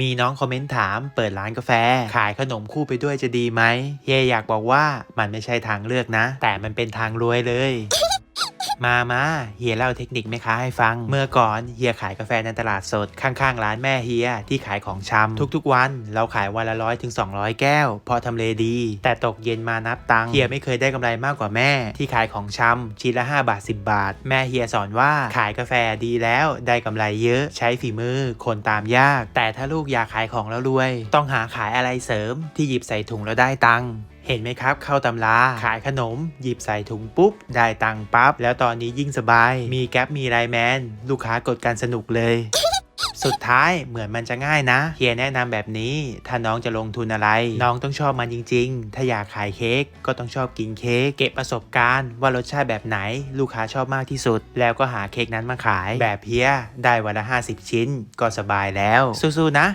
มีน้องคอมเมนต์ถามเปิดร้านกาแฟ ขายขนมคู่ไปด้วยจะดีไหมเฮียอยากบอกว่ามันไม่ใช่ทางเลือกนะ แต่มันเป็นทางรวยเลย มามาเฮียเล่าเทคนิคแม่ค้าให้ฟัง เมื่อก่อนเฮียขายกาแฟในตลาดสด ข้างๆ ร้านแม่เฮียที่ขายของชำทุกๆวัน เราขายวันละร้อยถึง 200 แก้ว พอทำเลดี แต่ตกเย็นมานับตังเฮียไม่เคยได้กำไรมากกว่าแม่ ที่ขายของชำชิ้นละ 5 บาท 10 บาท แม่เฮียสอนว่าขายกาแฟดีแล้วได้กำไรเยอะ ใช้ฝีมือคนตามยาก แต่ถ้าลูกอยากขายของแล้วรวย ต้องหาขายอะไรเสริมที่หยิบใส่ถุงแล้วได้ตัง เห็นไหมครับเข้าตำรา ขายขนม หยิบใส่ถุงปุ๊บ ได้ตังปั๊บ แล้วตอนนี้ยิ่งสบาย มีแก๊ปมีไลแมน ลูกค้ากดการสนุกเลยสุดท้ายเหมือนมันจะง่ายนะเฮียแนะนำแบบนี้ ถ้าน้องจะลงทุนอะไร น้องต้องชอบมันจริง ๆ ถ้าอยากขายเค้กก็ต้องชอบกินเค้กเก็บประสบการณ์ ว่ารสชาติแบบไหน ลูกค้าชอบมากที่สุด แล้วก็หาเค้กนั้นมาขายแบบเฮียได้วันละ 50 ชิ้น ก็สบายแล้ว สู้ๆนะ